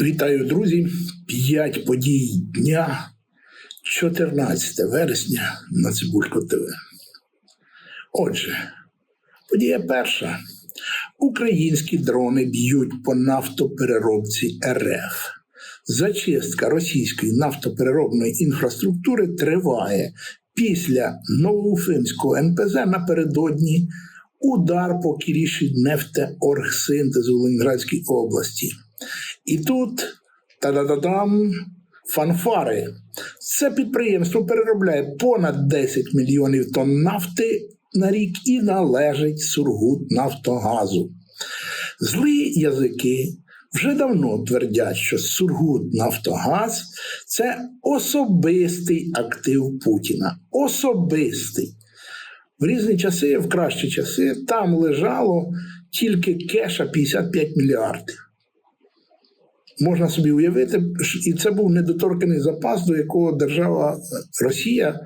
Вітаю, друзі! П'ять подій дня 14 вересня на Цибулько ТВ. Отже, подія перша. Українські дрони б'ють по нафтопереробці РФ. Зачистка російської нафтопереробної інфраструктури триває після Новоуфимського НПЗ напередодні удар по Кіріші нефтеоргсинтезу в Ленінградській області. І тут та-да-да-дам фанфари. Це підприємство переробляє понад 10 мільйонів тонн нафти на рік і належить Сургут Нафтогазу. Злі язики вже давно твердять, що Сургут Нафтогаз це особистий актив Путіна. Особистий. В різні часи, в кращі часи, там лежало тільки кеша 55 мільярдів. Можна собі уявити, і це був недоторканий запас, до якого держава Росія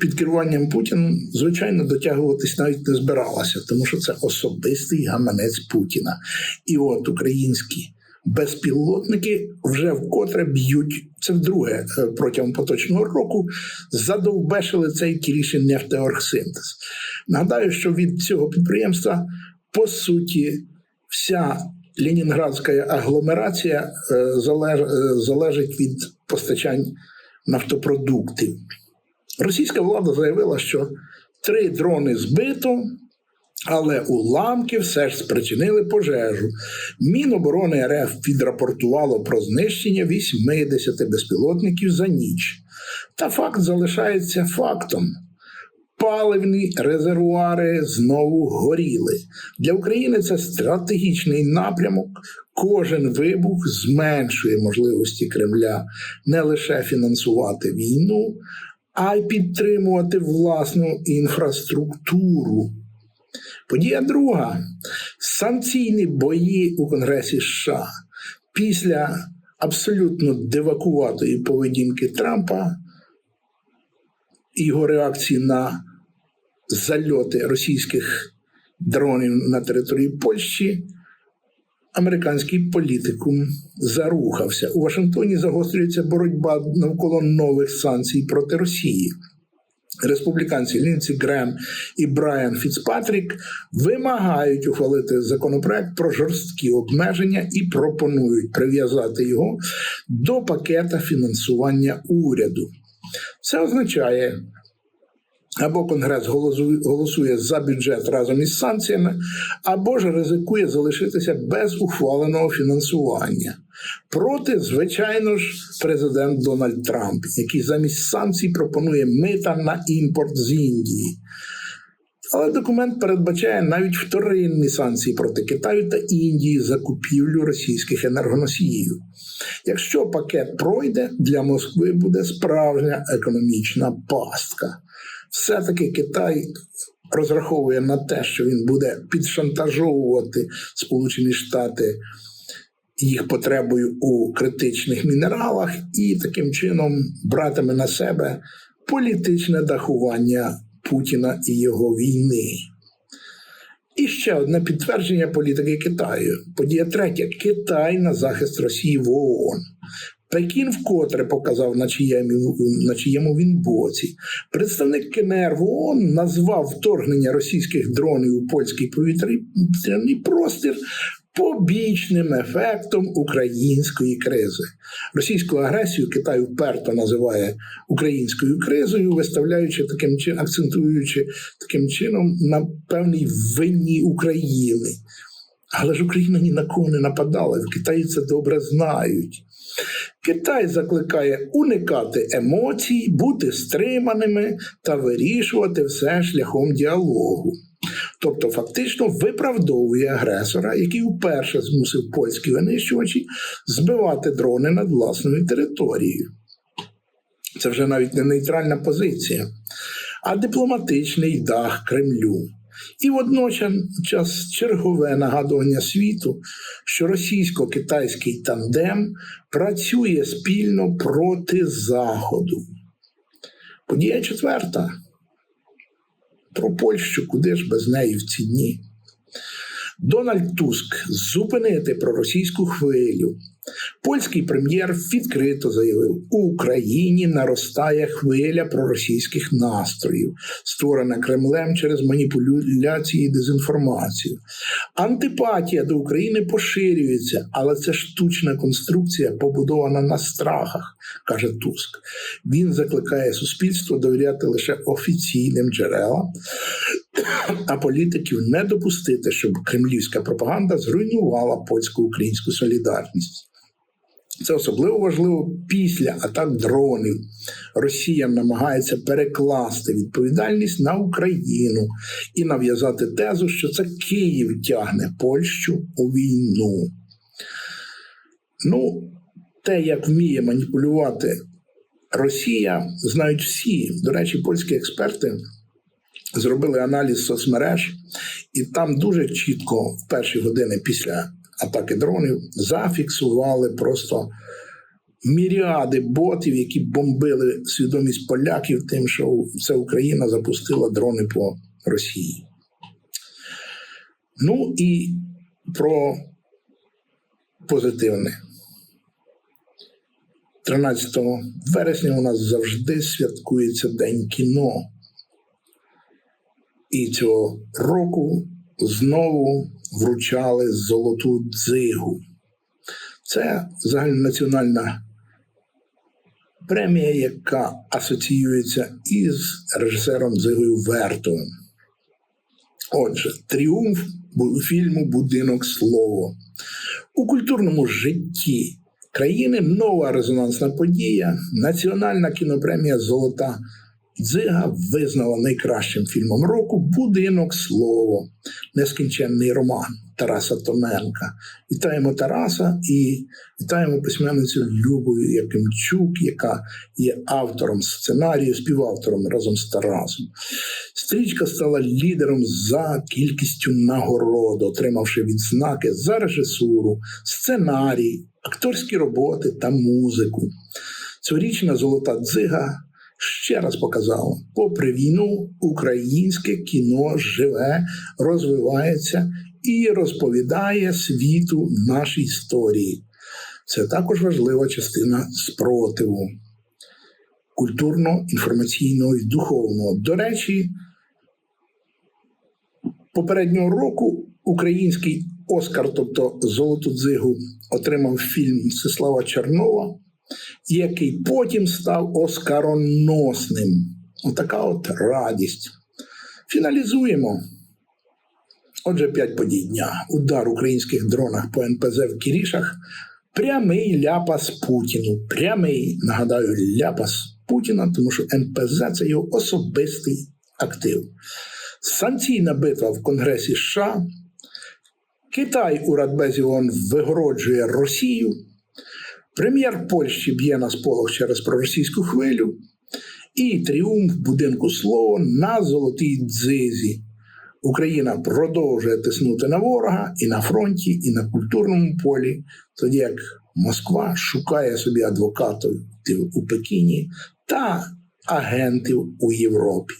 під керуванням Путіна, звичайно, дотягуватись навіть не збиралася, тому що це особистий гаманець Путіна. І от українські безпілотники вже вкотре б'ють це вдруге е, протягом поточного року. Задовбешили цей Кірішин нефтеоргсинтез. Нагадаю, що від цього підприємства по суті вся Ленінградська агломерація е, е, залежить від постачань нафтопродуктів. Російська влада заявила, що три дрони збито, але уламки все ж спричинили пожежу. Міноборони РФ відрапортувало про знищення 80 безпілотників за ніч. Та факт залишається фактом. Паливні резервуари знову горіли. Для України це стратегічний напрямок. Кожен вибух зменшує можливості Кремля не лише фінансувати війну, а й підтримувати власну інфраструктуру. Подія друга санкційні бої у Конгресі США після абсолютно дивакуватої поведінки Трампа і його реакції на зальоти російських дронів на території Польщі, американський політикум зарухався. У Вашингтоні загострюється боротьба навколо нових санкцій проти Росії. Республіканці Лінці Грем і Брайан Фіцпатрік вимагають ухвалити законопроект про жорсткі обмеження і пропонують прив'язати його до пакета фінансування уряду. Це означає, або Конгрес голосує за бюджет разом із санкціями, або ж ризикує залишитися без ухваленого фінансування. Проти, звичайно ж, президент Дональд Трамп, який замість санкцій пропонує мита на імпорт з Індії. Але документ передбачає навіть вторинні санкції проти Китаю та Індії за купівлю російських енергоносіїв. Якщо пакет пройде, для Москви буде справжня економічна пастка. Все-таки Китай розраховує на те, що він буде підшантажовувати Сполучені Штати їх потребою у критичних мінералах, і таким чином братиме на себе політичне дахування Путіна і його війни. І ще одне підтвердження політики Китаю. Подія третя: Китай на захист Росії в ООН. Пекін вкотре показав, на чиєму, на чиєму він боці. Представник КНР в ООН назвав вторгнення російських дронів у польський повітряний простір побічним ефектом української кризи. Російську агресію Китай вперто називає українською кризою, виставляючи таким чином, акцентуючи таким чином на певній винні України. Але ж Україна ні на кого не нападала, в Китаї це добре знають. Китай закликає уникати емоцій, бути стриманими та вирішувати все шляхом діалогу. Тобто, фактично виправдовує агресора, який вперше змусив польські винищувачі збивати дрони над власною територією. Це вже навіть не нейтральна позиція, а дипломатичний дах Кремлю. І водночас чергове нагадування світу, що російсько-китайський тандем працює спільно проти Заходу. Подія четверта. Про Польщу, куди ж без неї в ці дні. Дональд Туск зупинити проросійську хвилю. Польський прем'єр відкрито заявив: у Україні наростає хвиля проросійських настроїв, створена Кремлем через маніпуляції і дезінформацію. Антипатія до України поширюється, але це штучна конструкція, побудована на страхах, каже Туск. Він закликає суспільство довіряти лише офіційним джерелам, а політиків не допустити, щоб кремлівська пропаганда зруйнувала польсько-українську солідарність. Це особливо важливо після атак дронів. Росія намагається перекласти відповідальність на Україну і нав'язати тезу, що це Київ тягне Польщу у війну. Ну, те, як вміє маніпулювати Росія, знають всі. До речі, польські експерти зробили аналіз соцмереж, і там дуже чітко в перші години після атаки дронів зафіксували просто міріади ботів, які бомбили свідомість поляків, тим, що це Україна запустила дрони по Росії. Ну і про позитивне. 13 вересня у нас завжди святкується День кіно. І цього року знову вручали золоту дзигу. Це загальнонаціональна премія, яка асоціюється із режисером Дзигою Вертовим. Отже, тріумф фільму Будинок Слово. У культурному житті країни нова резонансна подія, національна кінопремія Золота Дзига визнала найкращим фільмом року Будинок Слово, нескінченний роман Тараса Томенка. Вітаємо Тараса і вітаємо письменницю Любою Якимчук, яка є автором сценарію, співавтором разом з Тарасом. Стрічка стала лідером за кількістю нагород, отримавши відзнаки за режисуру, сценарій, акторські роботи та музику. Цьогорічна золота дзига ще раз показало, попри війну, українське кіно живе, розвивається і розповідає світу наші історії. Це також важлива частина спротиву культурно, інформаційного і духовного. До речі, попереднього року український Оскар, тобто Золоту дзигу, отримав фільм Сислава Чернова який потім став оскароносним. Отака от радість. Фіналізуємо. Отже, п'ять подій дня. Удар українських дронах по НПЗ в Кірішах. Прямий ляпас Путіну. Прямий, нагадаю, ляпас Путіна, тому що НПЗ це його особистий актив. Санкційна битва в Конгресі США. Китай у Радбезі ООН вигороджує Росію. Прем'єр Польщі б'є на сполох через проросійську хвилю і тріумф будинку слово на золотій дзизі. Україна продовжує тиснути на ворога і на фронті, і на культурному полі, тоді як Москва шукає собі адвокатів у Пекіні та агентів у Європі.